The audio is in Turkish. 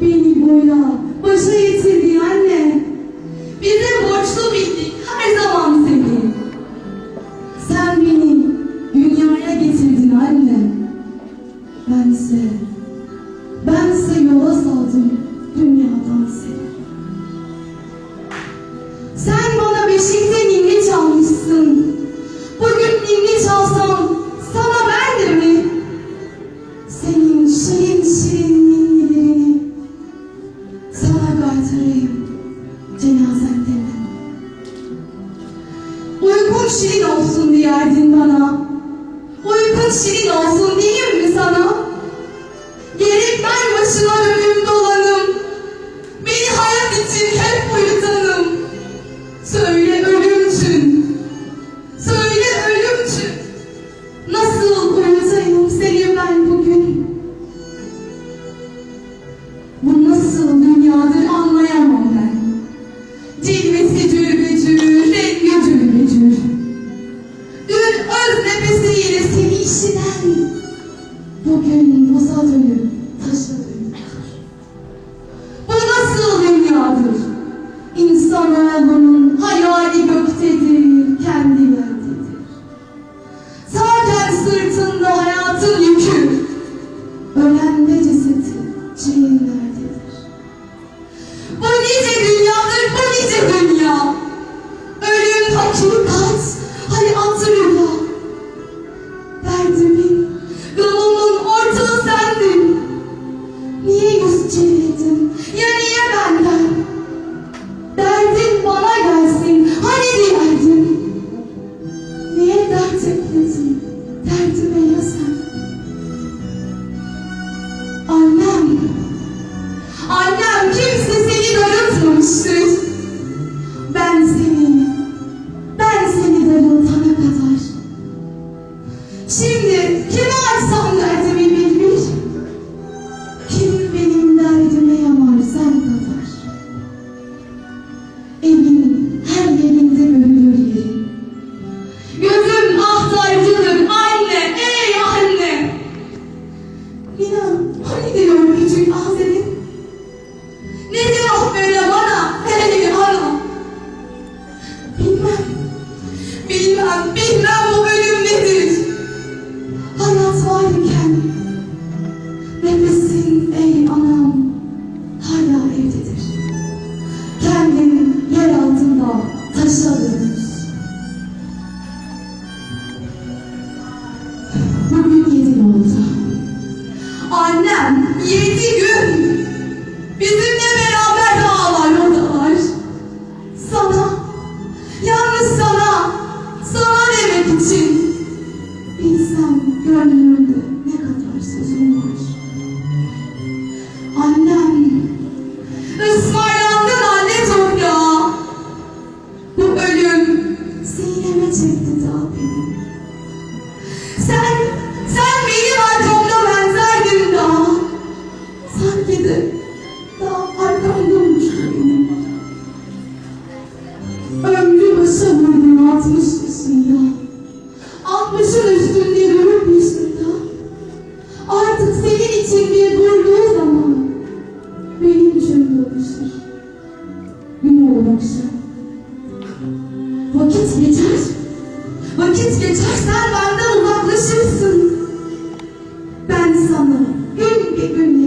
Beni boyla, başa yetirdiğin anne. Bize borçlu bildik her zaman seni. Sen beni dünyaya getirdin anne. Bense, bense yola saldım dünyadan seni. Sen bana beşikte ninni çalmışsın. Bugün ninni çalsam sana ben de mi? Senin şirin şirin Uykun şirin olsun diyerdin bana. Uykun şirin olsun diyeyim mi sana? Gerek ben başına ölüm dolanım. Beni hayat için hep uyutanım. Söyle ölümcün. Söyle ölümcün. Nasıl uyutayım seni ben bugün? Bu nasıl dünyadır anlayamam ben. Cilvesi cürbecür, rengi cürbecür. Dün öz nefesiyle seni işiten, bugün buza dönüp Şimdi kime açsam derdimi bil bil. Kim benim derdime yanar sen kadar. Evin her yerinde görülür yerin. Gözüm ahtarcıdır anne, ey anne. İnan, hani diyor küçük Azer'in? Ne diyor böyle bana, ey ana? Bilmem, bilmem, bilmem Bugün yedi oldu. Annem yedi gün bizimle beraber ağlar odalar. Sana, yalnız sana, sana demek için Vakit geçer. Vakit geçer sen benden uzaklaşırsın. Ben sana gün bir gün